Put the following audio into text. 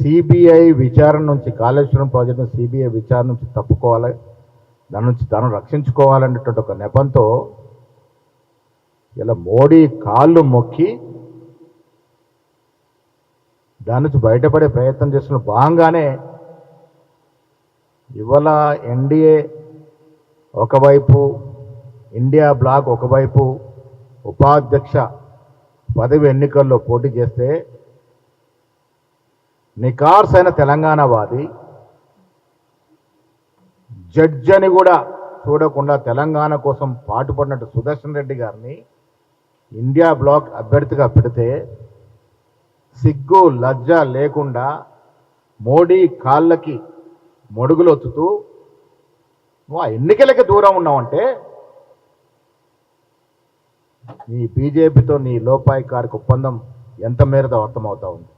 CBI విచారణ నుంచి కాళేశ్వరం ప్రాజెక్టును సిబిఐ విచారణ నుంచి తప్పుకోవాలి. దాని నుంచి తను రక్షించుకోవాలనేటువంటి ఒక నెపంతో ఇలా మోడీ కాళ్ళు మొక్కి దాని నుంచి బయటపడే ప్రయత్నం చేస్తున్న భాగంగానే ఇవాళ ఎన్డీఏ ఒకవైపు ఇండియా బ్లాక్ ఒకవైపు ఉపాధ్యక్ష పదవి ఎన్నికల్లో పోటీ చేస్తే నికార్స్ అయిన తెలంగాణ వాది జడ్జ్ అని కూడా చూడకుండా తెలంగాణ కోసం పాటుపడినట్టు సుదర్శన్ రెడ్డి గారిని ఇండియా బ్లాక్ అభ్యర్థిగా పెడితే సిగ్గు లజ్జ లేకుండా మోడీ కాళ్ళకి మొడుగులు వచ్చుతూ నువ్వు ఆ ఎన్నికలకి దూరం ఉన్నావంటే నీ బీజేపీతో నీ లోపాయికారికి ఒప్పందం ఎంత మేరతో అర్థమవుతా ఉంది.